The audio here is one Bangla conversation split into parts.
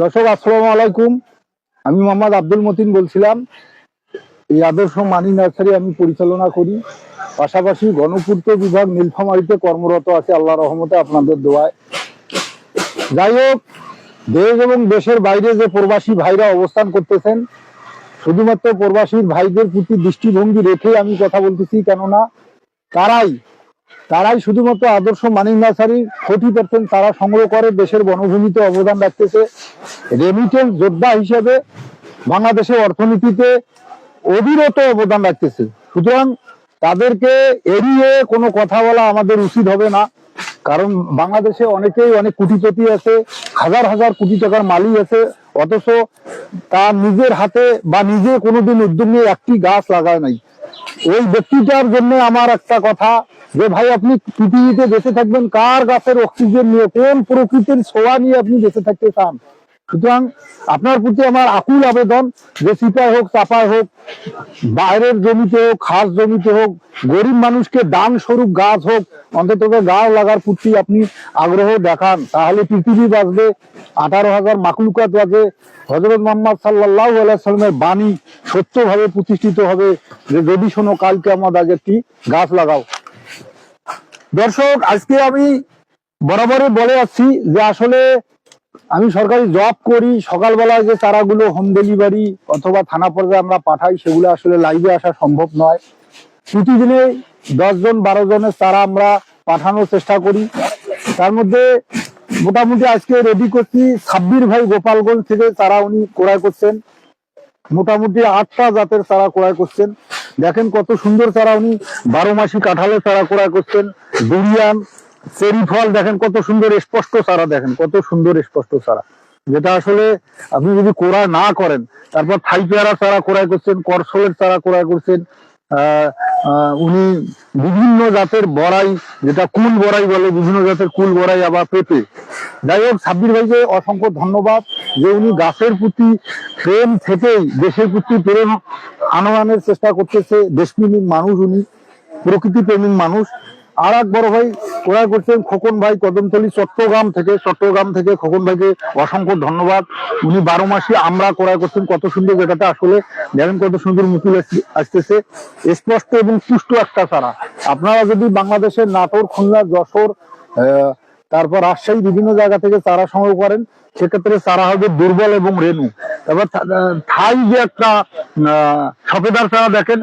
দর্শক, আসসালামু আলাইকুম। আমি মোহাম্মদ আব্দুল মতিন বলছিলাম। এই আদর্শ মানি নার্সারি আমি পরিচালনা করি। পাশাপাশি গণপূর্ত বিভাগ নীলফামারিতে কর্মরত আছে। আল্লাহ রহমতে আপনাদের দোয়ায়। যাই হোক, দেশ এবং দেশের বাইরে যে প্রবাসী ভাইরা অবস্থান করতেছেন, শুধুমাত্র প্রবাসী ভাইদের প্রতি দৃষ্টিভঙ্গি রেখে আমি কথা বলতেছি, কেননা তারাই তারাই শুধুমাত্র আদর্শ মানিক নার্সারির ফোর্টি পার্সেন্ট তারা সংগ্রহ করে, দেশের বনভূমিতে অবদান রাখতেছে। রেমিটেন্স যোদ্ধা হিসেবে বাংলাদেশের অর্থনীতিতে অবিরত অবদান রাখতেছে। সুতরাং তাদেরকে এড়িয়ে কোনো কথা বলা আমাদের উচিত হবে না। কারণ বাংলাদেশে অনেকেই অনেক কোটিপতি আছে, হাজার হাজার কোটি টাকার মালিক আছে, অথচ তার নিজের হাতে বা নিজে কোনোদিন উদ্যোগ নিয়ে একটি গাছ লাগায় নাই। ওই ব্যক্তিটার জন্য আমার একটা কথা যে, ভাই, আপনি পৃথিবীতে বেঁচে থাকবেন। কার গাছের অক্সিজেন নিয়ে, কোন প্রকৃতির ছোঁয়া নিয়ে আপনি বেঁচে থাকতে চান? সুতরাং আপনার প্রতি আমার আকুল আবেদন যে সিপাই হোক, চাপাই হোক, বাইরের জমিতে হোক, খাস জমিতে হোক, গরিব মানুষকে দান স্বরূপ গাছ হোক, অন্তত গাছ লাগার প্রতি আপনি আগ্রহ দেখান, তাহলে পৃথিবী বাঁচবে। আঠারো হাজার মাকলুকাত বাজে। হজরত মোহাম্মদ সাল্লাহ সাল্লামের বাণী সত্যভাবে প্রতিষ্ঠিত হবে যে যদি শোনো কালকে আমার আগে একটি গাছ লাগাও। দর্শক, আজকে আমি বরাবরই বলে যাচ্ছি যে আসলে আমি সরকারি জব করি, সকালবেলায় যে চারাগুলো হোম ডেলিভারি অথবা থানা পর্যায়ে আমরা পাঠাই, সেগুলো আসলে লাইভে আসা সম্ভব নয়। প্রতিদিনে দশ জন বারো জনের চারা আমরা পাঠানোর চেষ্টা করি। তার মধ্যে মোটামুটি আজকে রেডি করছি ছাব্বির ভাই গোপালগঞ্জ থেকে চারা উনি ক্রয় করছেন। মোটামুটি আটটা জাতের চারা ক্রয় করছেন। দেখেন কত সুন্দর চারা উনি, বারো মাসি কাঁঠালের চারা ক্রয় করছেন। দুরিয়ান চেরি ফল দেখেন, কত সুন্দর স্পষ্ট চারা দেখেন, কত সুন্দর স্পষ্ট চারা। যেটা আসলে আপনি যদি কোড়া না করেন, তারপর থাই পেয়ারা চারা ক্রয় করছেন করসলের চারা ক্রয় করছেন উনি বিভিন্ন জাতের বড়াই, যেটা কুল বড়াই বলে, বিভিন্ন জাতের কুল বড়াই আবার পেঁপে। যাই হোক, সাব্বির ভাইকে অসংখ্য ধন্যবাদ যে উনি গাছের প্রতি প্রেম থেকেই, দেশের প্রতি প্রেম আনয়নের চেষ্টা করতেছে, দেশপ্রেমিক মানুষ উনি প্রকৃতি প্রেমিক মানুষ। আর এক বড় ভাই ক্রয় করছেন খোকন ভাই কদমতলি, চট্টগ্রাম থেকে। চট্টগ্রাম থেকে খোকন ভাইকে অসংখ্য ধন্যবাদ। উনি বারো মাসে আমরা ক্রয় করছেন। কত সুন্দর যেটাতে আসলে। দেখেন কত সুন্দর মুকুল আসতেছে। স্পষ্ট এবং পুষ্ট একটা চারা। আপনারা যদি বাংলাদেশের নাটোর, খুলনা, যশোর তারপর রাজশাহী বিভিন্ন জায়গা থেকে চারা সংগ্রহ করেন, সেক্ষেত্রে চারা হবে দুর্বল এবং রেণু। তারপর থাই যে একটা সফেদার চারা দেখেন,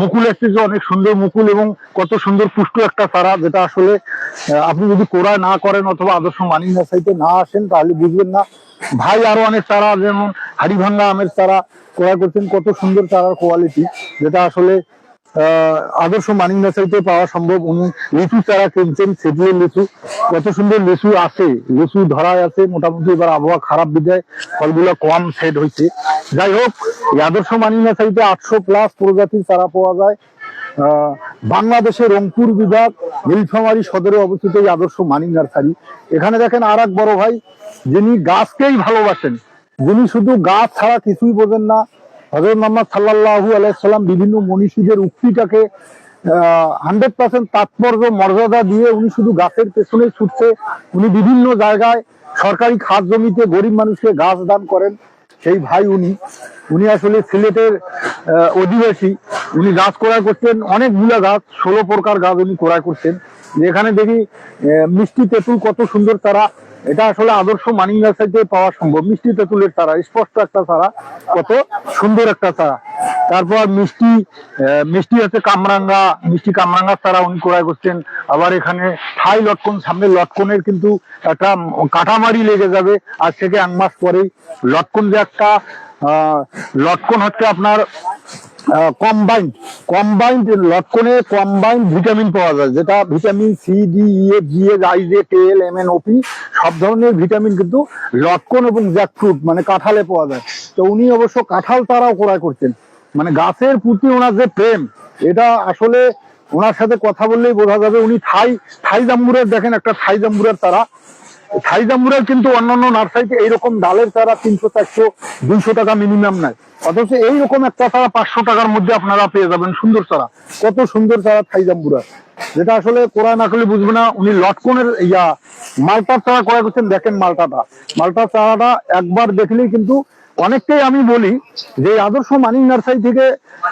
মুকুল এসেছে অনেক সুন্দর মুকুল এবং কত সুন্দর পুষ্ট একটা চারা যেটা আসলে আপনি যদি কোড়া না করেন অথবা আদর্শ মানি নার্সারিতে না আসেন, তাহলে বুঝবেন না। ভাই আরও অনেক চারা যেমন হাড়িভাঙ্গা আমের চারা ক্রয় করছেন, কত সুন্দর চারার কোয়ালিটি যেটা আসলে আদর্শ মানিক নার্সারিতে পাওয়া সম্ভব। উনি লিচু চারা কিনছেন, সেটিও লিচু। কত সুন্দর লিচু আছে, লিচু ধরায় আছে, মোটামুটি এবার আবহাওয়া খারাপ বিদায় ফলগুলো কম সেট হয়েছে। যাই হোক, আদর্শ মানিক নার্সারিতে আটশো প্লাস প্রজাতির চারা পাওয়া যায়। বাংলাদেশের রংপুর বিভাগ, নীলফামারী সদরে অবস্থিত এই আদর্শ মানিক নার্সারি এখানে দেখেন আর এক বড় ভাই, যিনি গাছকেই ভালোবাসেন। যিনি শুধু গাছ ছাড়া কিছুই বোঝেন না। হজরত মোহাম্মদ সাল্লাহু আলাইসাল্লাম বিভিন্ন মনীষীদের উক্তিটাকে হান্ড্রেড পার্সেন্ট তাৎপর্য, মর্যাদা দিয়ে উনি শুধু গাছের পেছনে ছুটছে। উনি বিভিন্ন জায়গায় সরকারি খাত জমিতে গরিব মানুষকে গাছ দান করেন, সেই ভাই উনি। উনি আসলে সিলেটের অধিবাসী। উনি গাছ ক্রয় করতেন অনেকগুলা গাছ, ষোলো প্রকার গাছ উনি ক্রয় করতেন। যেখানে দেখি মিষ্টি তেঁতুল কত সুন্দর তারা এটা আসলে আদর্শ মানিক নার্সারিতে পাওয়া সম্ভব। মিষ্টি তেঁতুলের তারা স্পষ্ট একটা তারা কত সুন্দর একটা চারা। তারপর মিষ্টি মিষ্টি হচ্ছে কামরাঙ্গা, মিষ্টি কামরাঙ্গার তারা উনি ক্রয় করছেন। আবার এখানে ঠাই লটকন, সামনে লটকনের কিন্তু একটা কাটামারি লেগে যাবে। আজ থেকে এক মাস পরেই লটকন যে একটা লটকন হচ্ছে আপনার কম্বাইন্ড কম্বাইন্ড লটকনে কম্বাইন্ড ভিটামিন পাওয়া যায়, যেটা vitamin C D E F G S I J K L M N O P সব ধরনের ভিটামিন কিন্তু লটকন এবং জ্যাকফ্রুট মানে কাঁঠালে পাওয়া যায়। তো উনি অবশ্য কাঁঠাল তারাও ক্রয় করতেন মানে গাছের প্রতি ওনার যে প্রেম, এটা আসলে ওনার সাথে কথা বললেই বোঝা যাবে উনি থাই থাই জাম্বুরের দেখেন একটা থাই জাম্বুরের তারা থাই জাম্বুরের কিন্তু অন্যান্য নার্সারিতে এইরকম ডালের চারা তিনশো, চারশো, দুইশো টাকা মিনিমাম নেয়। অথচ এইরকম একটা চারা পাঁচশো টাকার মধ্যে আপনারা পেয়ে যাবেন সুন্দর চারা। কত সুন্দর চারা থাই জাম্বুরা যেটা আসলে কোরআন না করলে বুঝবে না, উনি লটকনের ইয়া, মালটার চারা ক্রয় করছেন, দেখেন মালটাটা। মালটার চারাটা একবার দেখলেই কিন্তু অনেকটাই আমি বলি যে আদর্শ মানিক নার্সারি থেকে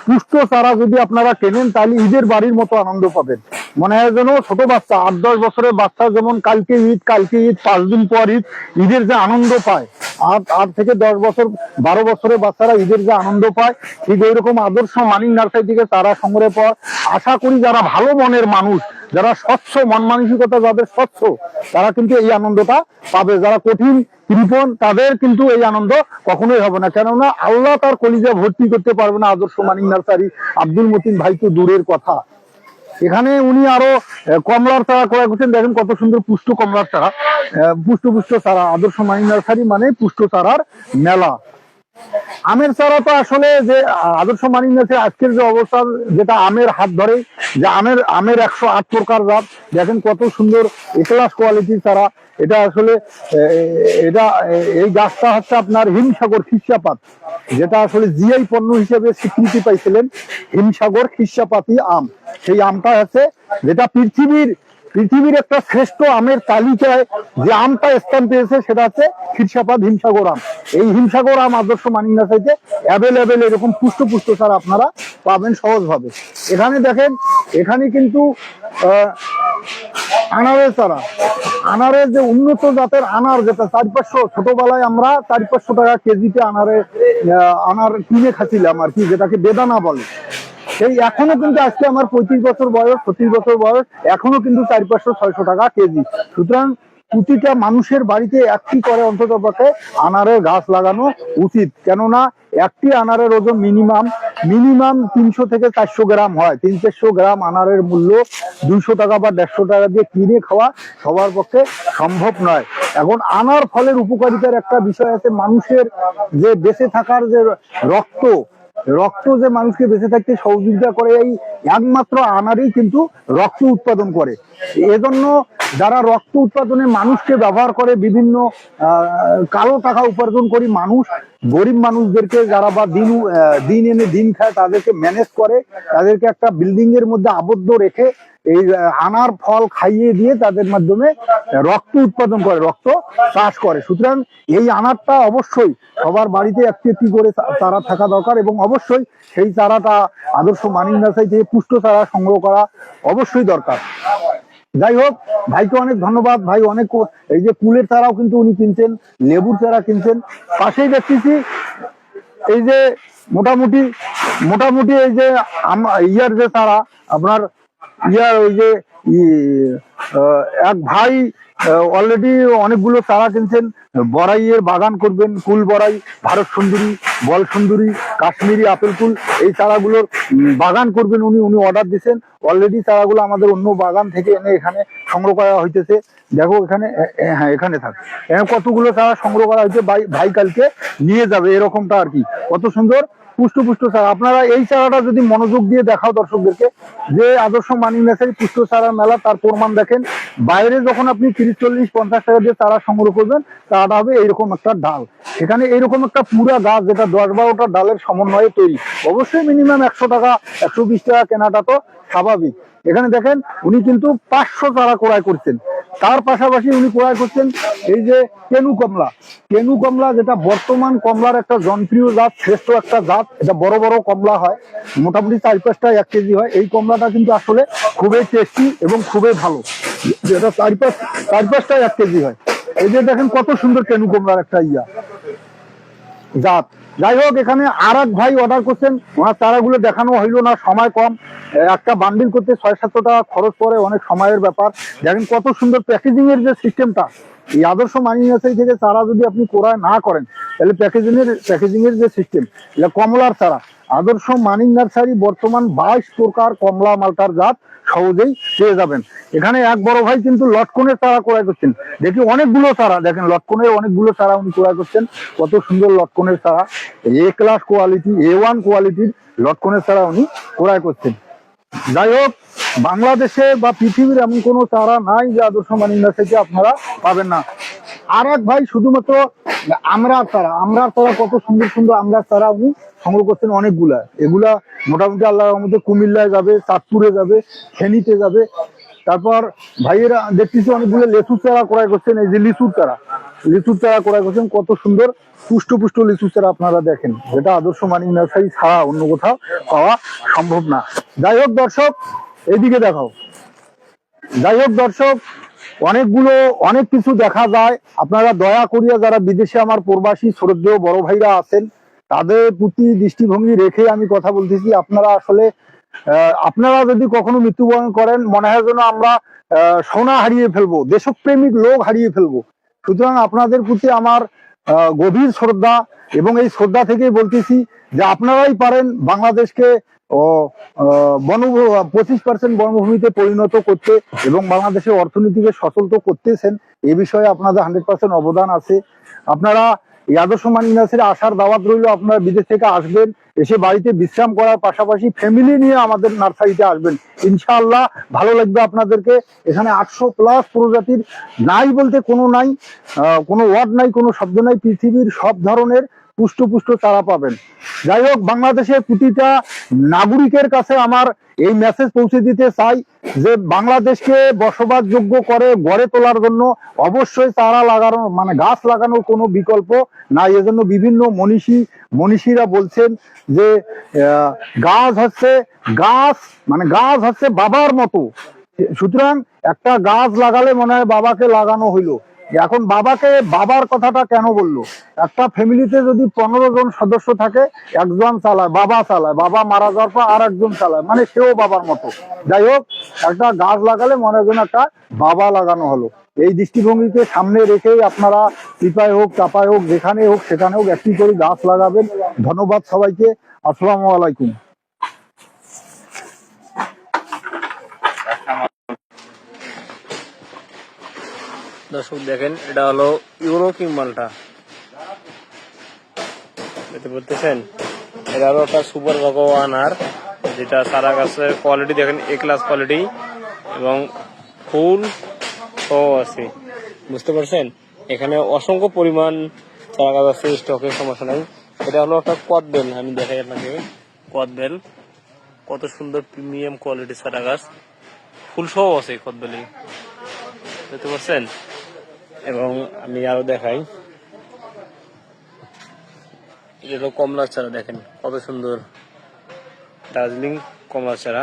পুষ্ট চারা যদি আপনারা কেনেন, তাহলে ঈদের বাড়ির মতো আনন্দ পাবেন। মনে হয় যেন ছোট বাচ্চা, আট দশ বছরের বাচ্চা যেমন কালকে ঈদ কালকে ঈদ, পাঁচ দিন পর ঈদ, ঈদের যে আনন্দ পায়। আট আট থেকে দশ বছর, বারো বছরের বাচ্চারা ঈদের যে আনন্দ পায়, ঠিক ওইরকম আদর্শ মানিক নার্সারি থেকে তারা সংগ্রহ পর আশা করি যারা ভালো মনের মানুষ যারা স্বচ্ছ, মন মানসিকতা যাদের স্বচ্ছ, তারা কিন্তু এই আনন্দটা পাবে। যারা কঠিন, কৃপণ, তাদের কিন্তু এই আনন্দ কখনোই হবে না। কেননা আল্লাহ তার কলিজা ভর্তি করতে পারবে না, আদর্শ মানিক নার্সারি, আব্দুল মতিন ভাই তো দূরের কথা। এখানে উনি আরও কমলার চারা ক্রয় করছেন। দেখেন কত সুন্দর পুষ্ট কমলার চারা। পুষ্ট পুষ্ট চারা। আদর্শ মানিক নার্সারি মানে পুষ্ট চারার মেলা। আমের চারা তো আসলে যে আদর্শ মানি নার্সারি আজকের যে অবস্থা, যেটা আমের হাত ধরে, যে আমের আমের একশো আট প্রকার জাত, দেখেন কত সুন্দর এক্লাস কোয়ালিটির চারা। এটা আসলে এটা এই গাছটা হচ্ছে আপনার হিমসাগর খিসাপাত যেটা আসলে জিআই পণ্য হিসেবে স্বীকৃতি পাইছিলেন, হিমসাগর খিসাপাতি আম। সেই আমটা আছে যেটা পৃথিবীর পৃথিবীর একটা শ্রেষ্ঠ আমের তালিকায় যে আমটা স্থান পেয়েছে, সেটা হচ্ছে খিরসাপাত হিমসাগর আম। এই হিমসাগর আম আদর্শ মানিক নার্সারিতে অ্যাভেলেবেল এরকম পুষ্ট পুষ্ট সার আপনারা পাবেন সহজভাবে। এখানে দেখেন, এখানে কিন্তু আনারের চারা আনারের যে উন্নত জাতের আনার যেটা চার পাঁচশো ছোটবেলায় আমরা চার পাঁচশো টাকা কেজিতে আনারে আনার কিনে খাচ্ছিলাম আর কি, যেটাকে বেদানা বলে। সেই এখনও কিন্তু আজকে আমার পঁয়ত্রিশ বছর বয়স পঁচিশ বছর বয়স, এখনও কিন্তু চার পাঁচশো, ছয়শো টাকা কেজি। সুতরাং প্রতিটা মানুষের বাড়িতে একটি করে অন্তত পক্ষে আনারের গাছ লাগানো উচিত। কেননা একটি আনারের ওজন মিনিমাম মিনিমাম তিনশো থেকে চারশো গ্রাম হয়। তিন চারশো গ্রাম আনারের মূল্য দুইশো টাকা বা দেড়শো টাকা দিয়ে কিনে খাওয়া সবার পক্ষে সম্ভব নয়। এখন আনার ফলের উপকারিতার একটা বিষয় আছে, মানুষের যে বেঁচে থাকার যে রক্ত রক্ত যে মানুষকে বেঁচে থাকতে সহযোগিতা করে এই একমাত্র আনারই কিন্তু রক্ত উৎপাদন করে। এজন্য যারা রক্ত উৎপাদনে মানুষকে ব্যবহার করে, বিভিন্ন কালো টাকা উপার্জন করি মানুষ, গরিব মানুষদেরকে যারা বা দিন দিন এনে দিন খায় তাদেরকে ম্যানেজ করে, তাদেরকে একটা বিল্ডিং এর মধ্যে আবদ্ধ রেখে এই আনার ফল খাইয়ে দিয়ে তাদের মাধ্যমে রক্ত উৎপাদন করে, রক্ত চাষ করে। সুতরাং এই আনারটা অবশ্যই সবার বাড়িতে একটি একটি করে চারা থাকা দরকার এবং অবশ্যই সেই চারাটা আদর্শ মানিক নার্সারি থেকে পুষ্ট চারা সংগ্রহ করা অবশ্যই দরকার। যাই হোক, ভাইকে অনেক ধন্যবাদ। ভাই অনেক এই যে ফুলের চারাও কিন্তু উনি কিনছেন, লেবুর চারা কিনছেন। পাশেই দেখতেছি এই যে মোটামুটি মোটামুটি এই যে ইয়ার যে চারা, আপনার ইয়ার ওই যে এক ভাই অলরেডি অনেকগুলো চারা কিনছেন। বড়াইয়ের বাগান করবেন, কুল বড়াই, ভারত সুন্দরী, বল সুন্দরী, কাশ্মীরি আপেল কুল, এই চারাগুলোর বাগান করবেন উনি উনি অর্ডার দিয়েছেন অলরেডি চারাগুলো আমাদের অন্য বাগান থেকে এনে এখানে সংগ্রহ করা হইতেছে। দেখো এখানে হ্যাঁ এখানে থাক। কতগুলো চারা সংগ্রহ করা হয়েছে ভাই ভাই কালকে নিয়ে যাবে, এরকমটা আর কি। কত সুন্দর? পুষ্ট পুষ্ট চারা আপনারা এই চারাটা যদি মনোযোগ দিয়ে দেখাও দর্শকদেরকে, যে আদর্শ মানিক নার্সারি পুষ্ট চারা মেলা, তার প্রমাণ দেখেন। বাইরে যখন আপনি তিরিশ, চল্লিশ, পঞ্চাশ টাকা দিয়ে চারা সংগ্রহ করবেন চারাটা হবে এইরকম একটা ডাল। এখানে এইরকম একটা পুরা গাছ, যেটা দশ বারোটা ডালের সমন্বয়ে তৈরি। অবশ্যই মিনিমাম একশো টাকা, একশো বিশ টাকা কেনাটা তো স্বাভাবিক। এখানে দেখেন, উনি কিন্তু পাঁচশো চারা ক্রয় করছেন। তার পাশাপাশি উনি ক্রয় করছেন এই যে কেনু কমলা। কেনু কমলা যেটা বর্তমান কমলার একটা জনপ্রিয় জাত, শ্রেষ্ঠ একটা জাত, এটা বড় বড় কমলা হয়, মোটামুটি চার পাঁচটা এক কেজি হয়। এই কমলাটা কিন্তু আসলে খুবই টেস্টি এবং খুবই ভালো। যেটা চার পাঁচ, চার পাঁচটা এক কেজি হয়। এই যে দেখেন কত সুন্দর কেনু কমলার একটা ইয়া জাত। যাই হোক, এখানে আর ভাই অর্ডার করছেন। ওনার চারাগুলো দেখানো হইল না, সময় কম। একটা বান্ডিল করতে ছয় সাতশো টাকা খরচ পড়ে, অনেক সময়ের ব্যাপার। দেখেন কত সুন্দর প্যাকেজিং এর যে সিস্টেমটা এই আদর্শ মানি থেকে চারা যদি আপনি ক্রয় না করেন, তাহলে প্যাকেজিং এর প্যাকেজিং এর যে সিস্টেম এটা কমলার চারা। আদর্শ মানিক নার্সারি বর্তমান বাইশ প্রকার কমলা মালটার জাত। সহজেই পেয়ে যাবেন। এখানে এক বড় ভাই কিন্তু লটকনের চারা ক্রয় করছেন। দেখি অনেকগুলো চারা, দেখেন লটকনের অনেকগুলো চারা উনি ক্রয় করছেন। কত সুন্দর লটকনের চারা। A class quality A one কোয়ালিটির লটকনের চারা উনি ক্রয় করছেন। যাই হোক, বাংলাদেশে বা পৃথিবীর এমন কোনো চারা নাই যে আদর্শ মানিন্দা থেকে আপনারা পাবেন না। আর এক ভাই শুধুমাত্র আমরা তারা আমরা তারা কত সুন্দর সুন্দর আমরা তারা উনি সংগ্রহ করছেন অনেকগুলা। এগুলা মোটামুটি আল্লাহর মধ্যে কুমিল্লায় যাবে, চাঁদপুরে যাবে, ফেনীতে যাবে। তারপর ভাইয়েরা দেখতেছি অনেকগুলো লেচুর চারা ক্রয় করছেন, এই যে লিচুর চারা। লিচুর চারা ক্রয় করছেন, কত সুন্দর পুষ্ট পুষ্ট লিচুর চারা আপনারা দেখেন। যেটা আদর্শ মানিক নার্সারি ছাড়া অন্য কোথাও পাওয়া সম্ভব না। যাই হোক দর্শক এইদিকে দেখাও। যাই হোক দর্শক অনেকগুলো, অনেক কিছু দেখা যায়। আপনারা দয়া করিয়া যারা বিদেশে আমার প্রবাসী শ্রদ্ধেয় বড় ভাইরা আছেন, তাদের প্রতি দৃষ্টিভঙ্গি রেখে আমি কথা বলতেছি। আপনারা আসলে আপনারা যদি কখনো মৃত্যুবরণ করেন, মনে হয় যেন আমরা সোনা হারিয়ে ফেলব, দেশপ্রেমিক লোক হারিয়ে ফেলব। সুতরাং আপনাদের প্রতি আমার গভীর শ্রদ্ধা এবং এই শ্রদ্ধা থেকেই বলতেছি যে আপনারাই পারেন বাংলাদেশকে ও বন পঁচিশ পার্সেন্ট বনভূমিতে পরিণত করতে এবং বাংলাদেশের অর্থনীতিকে সচল তো করতেছেন, এ বিষয়ে আপনাদের হান্ড্রেড পার্সেন্ট অবদান আছে। আপনারা আদর্শ মানিক নার্সারি আসার দাওয়াত রইল, আপনারা বিদেশ থেকে আসবেন, এসে বাড়িতে বিশ্রাম করার পাশাপাশি ফ্যামিলি নিয়ে আমাদের নার্সারিতে আসবেন। ইনশাআল্লাহ ভালো লাগবে আপনাদেরকে। এখানে আটশো প্লাস প্রজাতির নাই বলতে কোনো নাই কোনো ওয়ার্ড নাই, কোনো শব্দ নাই, পৃথিবীর সব ধরনের পুষ্ট পুষ্ট চারা পাবেন। যাই হোক, বাংলাদেশের প্রতিটা নাগরিকের কাছে আমার এই মেসেজ পৌঁছে দিতে চাই যে বাংলাদেশকে বসবাসযোগ্য করে গড়ে তোলার জন্য অবশ্যই চারা লাগানো মানে গাছ লাগানোর কোনো বিকল্প নাই। এজন্য বিভিন্ন মনীষী, মনীষীরা বলছেন যে গাছ হচ্ছে গাছ মানে গাছ হচ্ছে বাবার মতো। সুতরাং একটা গাছ লাগালে মনে হয় বাবাকে লাগানো হইল। এখন বাবাকে, বাবার কথাটা কেন বলল? একটা ফ্যামিলিতে যদি পনেরো জন সদস্য থাকে, একজন চালায়, বাবা চালায়, বাবা মারা যাওয়ার পর আর একজন চালায় মানে সেও বাবার মতো। যাই হোক, একটা গাছ লাগালে মনে হয় একটা বাবা লাগানো হলো। এই দৃষ্টিভঙ্গিকে সামনে রেখেই আপনারা চিপায় হোক চাপায় হোক, যেখানে হোক, সেখানে হোক, একটি করে গাছ লাগাবেন। ধন্যবাদ সবাইকে। আসসালামু আলাইকুম। দর্শক দেখেন, এটা হলো ইউরো কিং মালটা। বলতেছেন এটা হলো একটা সুপার আর, যেটা সারা গাছের কোয়ালিটি দেখেন এ ক্লাস কোয়ালিটি এবং ফুল সহ আছে। বুঝতে পারছেন? এখানে অসংখ্য পরিমাণ চারা গাছ আছে স্টকের সমস্যা নাই। এটা হলো একটা কদবেল আমি দেখাই আপনাকে। কদবেল কত সুন্দর প্রিমিয়াম কোয়ালিটি চারা গাছ। ফুল সহ আছে কদবেলে দেখতে পাচ্ছেন? এবং আমি আরও দেখাই। এটা হলো কমলা চারা দেখেন কত সুন্দর। দার্জিলিং কমলা চারা।